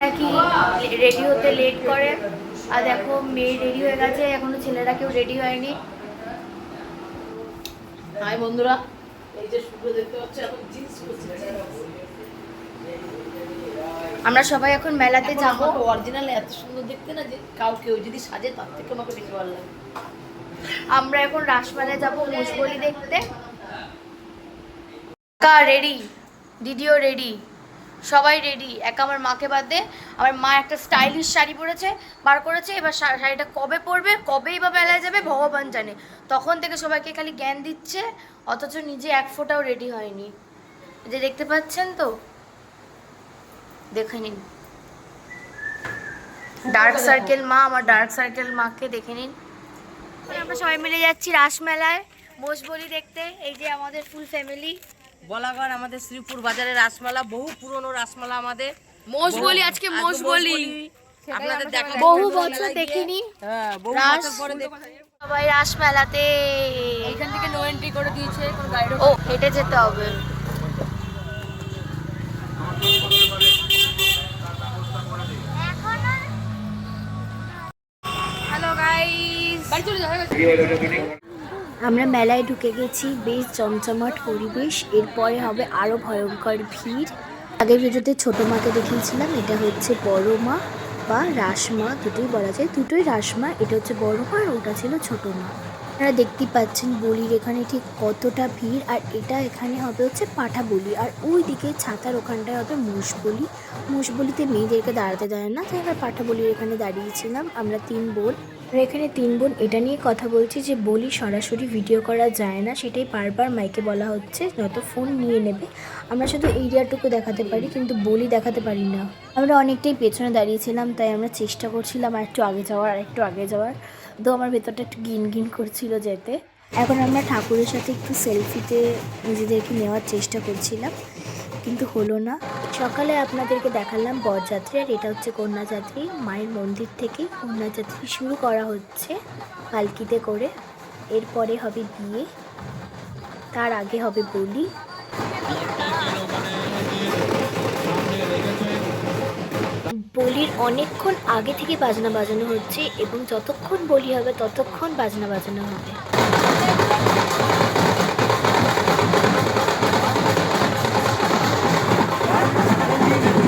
কি রেডি হতে লেট করে? আর দেখো মেয়ে রেডি হয়ে গেছে এখনও ছেলেরা কেউ রেডি হয়নি। হাই বন্ধুরা এই যে সূর্য দেখতে পাচ্ছ এখন জিন্স আমরা সবাই এখন মেলাতে যাব। অরিজিনাল এত সুন্দর দেখতে না যে কাউ কেউ যদি সাজে তার থেকে আমাকে বেশি ভালো লাগে। আমরা এখন রাসমেলায় যাব মুসবলি দেখতে। কা রেডি? দিদিও রেডি। সবাই রেডি একা আমার মাকে বাদ দে। আমার মা একটা স্টাইলিশ শাড়ি পরেছে, বার করেছে। এবার শাড়িটা কবে পরবে কবেই বা মেলায় যাবে, ভগবান জানে। তখন থেকে সবাইকে খালি জ্ঞান দিচ্ছে, অথচ নিজে এক ফোঁটাও রেডি হয়নি। যে দেখতে পাচ্ছেন তো? দেখে নিন। ডার্ক সার্কেল মা, আমার ডার্ক সার্কেল মাকে দেখে নিন। আমরা সবাই মিলে যাচ্ছি রাসমেলায়। মোষবলি দেখতে, এই যে আমাদের ফুল ফ্যামিলি বলাগড় আমাদের শ্রীপুর বাজারে রাসমালা বহু পুরনো রাসমালা আমাদের। মোষ বলি আজকে মোষ বলি। আপনাদের দেখা বহু বছর দেখিনি। হ্যাঁ বহু বছর পরে সবাই রাসমেলাতে এইখান থেকে নো এন্ট্রি করে দিয়েছে কোনো গাইড ও হেঁটে যেতে হবে। হ্যালো গাইস বাড়ি চলে যাবে আমরা মেলায় ঢুকে গেছি, বেশ জমজমাট পরিবেশ। এরপরে হবে আরও ভয়ঙ্কর ভিড়। আগের ভিডিওতে ছোট মাকে দেখিয়েছিলাম, এটা হচ্ছে বড় মা বা রাসমা দুটোই বলা যায়। দুটোই রাসমা এটা হচ্ছে বড় মা আর ওটা ছিল ছোটো মা। আপনারা দেখতেই পাচ্ছেন বলির এখানে ঠিক কতটা ভিড়। আর এটা এখানে হবে হচ্ছে পাঠা বলি। আর ওই দিকে ছাতার ওখানটায় হবে মুষ বলি। মুষ বলিতে মেয়েদেরকে দাঁড়াতে দেয় না, তাই আমরা পাঠা বলির এখানে দাঁড়িয়েছিলাম। আমরা তিন বোন। আর এখানে তিন বোন, এটা নিয়ে কথা বলছি যে বলি সরাসরি ভিডিও করা যায় না, সেটাই বারবার মাইকে বলা হচ্ছে যত ফোন নিয়ে নেবে। আমরা শুধু এরিয়াটুকু দেখাতে পারি, কিন্তু বলি দেখাতে পারি না। আমরা অনেকটাই পেছনে দাঁড়িয়েছিলাম, তাই আমরা চেষ্টা করছিলাম আর একটু আগে যাওয়ার আর একটু আগে যাওয়ার। তো আমার ভেতরটা একটু গিন গিন করছিল যেতে। এখন আমরা ঠাকুরের সাথে একটু সেলফিতে নিজেদেরকে নেওয়ার চেষ্টা করছিলাম। কিন্তু হলো না। সকালে আপনাদেরকে দেখালাম বরযাত্রী, আর এটা হচ্ছে কন্যাযাত্রী। মায়ের মন্দির থেকে কন্যাযাত্রী শুরু করা হচ্ছে পালকিতে করে। এরপরে হবে বিয়ে, তার আগে হবে বলি। বলির অনেকক্ষণ আগে থেকে বাজনা বাজানো হচ্ছে এবং যতক্ষণ বলি হবে ততক্ষণ বাজনা বাজানো হবে।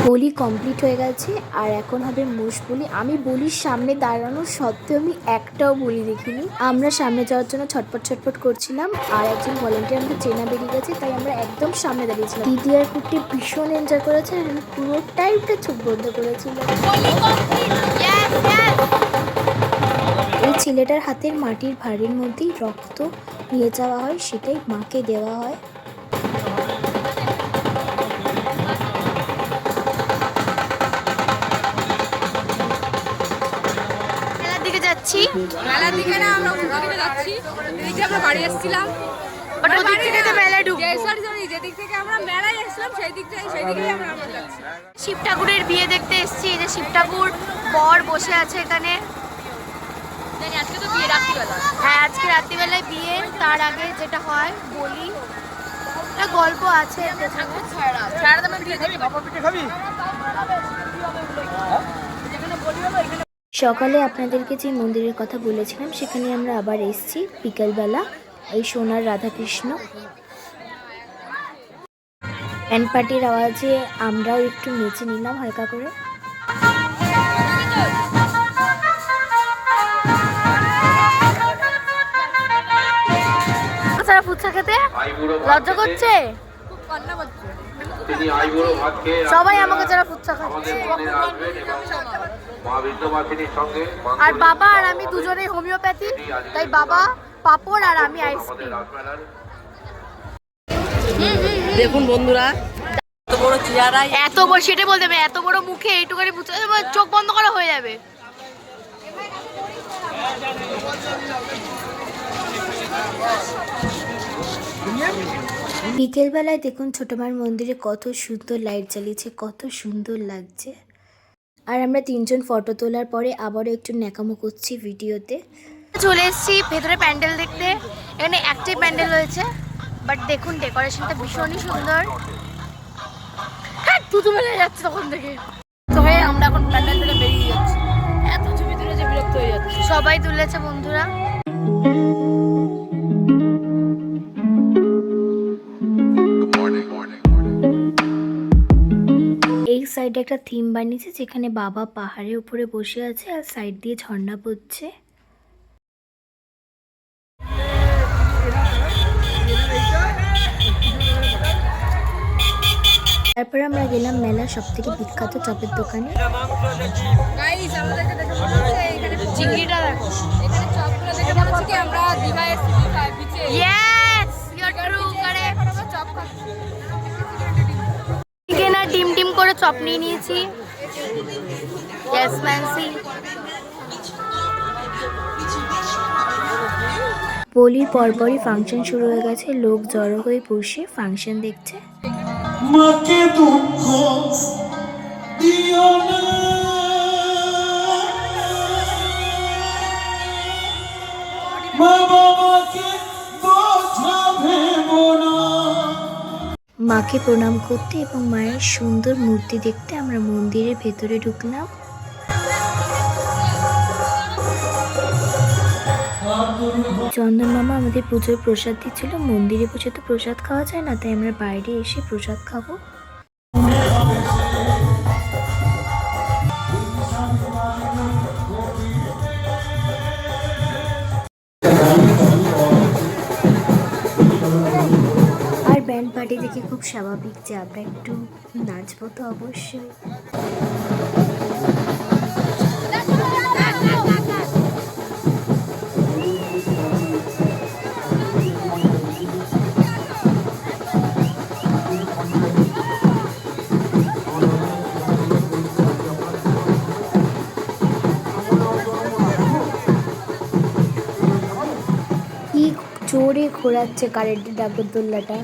বলি কমপ্লিট হয়ে গেছে, আর এখন হবে মোষ বলি। আমি বলির সামনে দাঁড়ানো সত্ত্বেও আমি একটাও বলি দেখিনি। আমরা সামনে যাওয়ার জন্য ছটপট ছটপট করছিলাম, আর একজন ভলেন্টিয়ার আমাদের চেনা বেরিয়ে গেছে, তাই আমরা একদম সামনে দাঁড়িয়েছিলাম। দিদি আর কুটি ভীষণ এনজয় করেছে, আর আমি পুরো টাইমটা চোখ বন্ধ করেছিলাম। এই ছেলেটার হাতের মাটির ভাঁড়ের মধ্যেই রক্ত নিয়ে যাওয়া হয়, সেটাই মাকে দেওয়া হয়। যাচ্ছি। মেলার দিকে না আমরা দিকে যাচ্ছি। এদিকে আমরা বাড়ি এসেছিলাম বাট ওদিক থেকে তো মেলায় ঢুকবো। সরি সরি যেদিক থেকে আমরা মেলায় এসেছিলাম সেই দিক থেকে সেই দিকেই আমরা আমরা যাচ্ছি। শিব ঠাকুরের বিয়ে দেখতে এসেছি। এই যে শিব ঠাকুর বর বসে আছে এখানে। আজকে তো বিয়ে রাত্রিবেলা। হ্যাঁ আজকে রাত্রিবেলায় বিয়ে। তার আগে যেটা হয় বলি। একটা গল্প আছে পেছনে। ছাড়া দামে বিয়ে দেখি সকালে আপনাদেরকে যে মন্দিরের কথা বলেছিলাম সেখানে আমরা আবার এসেছি বিকেলবেলা এই সোনার রাধাকৃষ্ণ। অ্যান্ড পার্টির আওয়াজে আমরাও একটু নেচে নিলাম হালকা করে। ফুচকা খেতে? লজ্জা করছে? সবাই আমাকে যারা ফুচকা খাচ্ছে। সঙ্গে আর বাবা আর আমি দুজনেই হোমিওপ্যাথি তাই বাবা পাপড় আর আমি আইসক্রিম দেখুন বন্ধুরা এত বড় চেহারা এত বড় সেটাই বলতে হবে এত বড় মুখে এইটুখানি বুঝতে চোখ বন্ধ করা হয়ে যাবে। বিকেলবেলায় দেখুন ছোট মার মন্দিরে কত সুন্দর লাইট জ্বালিয়েছে কত সুন্দর লাগছে। আর আমরা তিনজন ফটো তোলার পরে আবারও একটু ন্যাকামো করছি ভিডিওতে। চলে এসেছি ভেতরে প্যান্ডেল দেখতে। এখানে একটাই প্যান্ডেল রয়েছে বাট দেখুন, ডেকোরেশনটা ভীষণই সুন্দর। হ্যাঁ তুতু যাচ্ছে তখন থেকে। তো হ্যাঁ, আমরা এখন প্যান্ডেল থেকে বেরিয়ে যাচ্ছি। এত ছবি তুলেছে বিরক্ত হয়ে যাচ্ছে। সবাই তুলেছে বন্ধুরা। একটা থিম বানিয়েছে যেখানে বাবা পাহাড়ের উপরে বসে আছে আর সাইড দিয়ে ঝর্ণা পড়ছে তারপরে আমরা গেলাম মেলা সব থেকে বিখ্যাত চপের দোকানে। চিংড়িটা দেখো এখানে চপগুলো দেখে আমরা দিঘায় বিচে চপ নিয়ে নিয়েছি ম্যান্সি বলির পরপরই ফাংশন শুরু হয়ে গেছে লোক জড়ো হয়ে বসে ফাংশন দেখছে। মাকে দুঃখ দিও না। মা বাবাকে মাকে প্রণাম করতে এবং মায়ের সুন্দর মূর্তি দেখতে আমরা মন্দিরের ভেতরে ঢুকলাম। চন্দন মামা আমাদের পুজোর প্রসাদ দিচ্ছিল। মন্দিরে পুজো তো প্রসাদ খাওয়া যায় না, তাই আমরা বাইরে এসে প্রসাদ খাব। স্বাভাবিক যে আমরা একটু নাচবো তো অবশ্যই। জোরে ঘোরাচ্ছে কারেন্টের ডাগরদোল্লাটা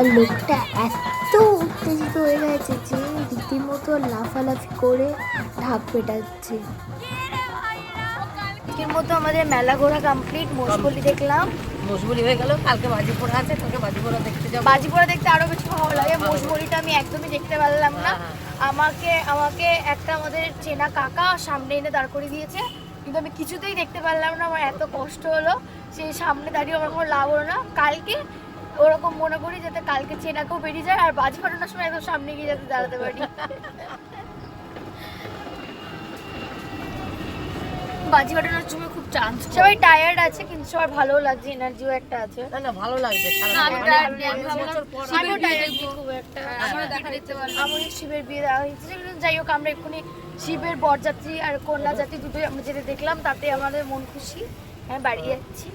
আর লোকটা এত উত্তেজিত হয়ে গেছে যে রীতিমতো লাফালাফি করে ঢাক পেটাচ্ছে। এর মতো আমাদের মেলা ঘোরা কমপ্লিট মোষবলি দেখলাম। মজবুরি হয়ে গেল। কালকে বাজি পোড়া আছে কালকে বাজি পোড়া দেখতে যাব। বাজিপোড়া দেখতে আরও কিছু ভালো লাগে। মোষবলিটা আমি একদমই দেখতে পারলাম না। হ্যাঁ, আমাকে আমাকে একটা আমাদের চেনা কাকা সামনে এনে দাঁড় করে দিয়েছে। কিন্তু আমি কিছুতেই দেখতে পারলাম না। আমার এত কষ্ট হলো। সেই সামনে দাঁড়িয়ে আমার কোনো লাভ হলো না। কালকে ওরকম মনে করি যাতে কালকে চেনাকেও বেরিয়ে যায় আর বাজি ফাটানোর সময় একদম সামনে গিয়ে যাতে দাঁড়াতে পারি। বাজি ফাটানোর সময় খুব চান্স সবাই টায়ার্ড আছে কিন্তু সবার ভালো লাগছে এনার্জিও একটা আছে। না না ভালো লাগছে না, আমি সারা আমি আমিও tired খুব একটা। আমরা দেখা দিতে পারলাম। আমার শিবের বিয়ে দেওয়া হয়েছে যাই হোক আমরা এক্ষুনি শিবের বরযাত্রী আর কন্যা যাত্রী দুটোই আমরা যেটা দেখলাম তাতে আমাদের মন খুশি। হ্যাঁ বাড়ি যাচ্ছি।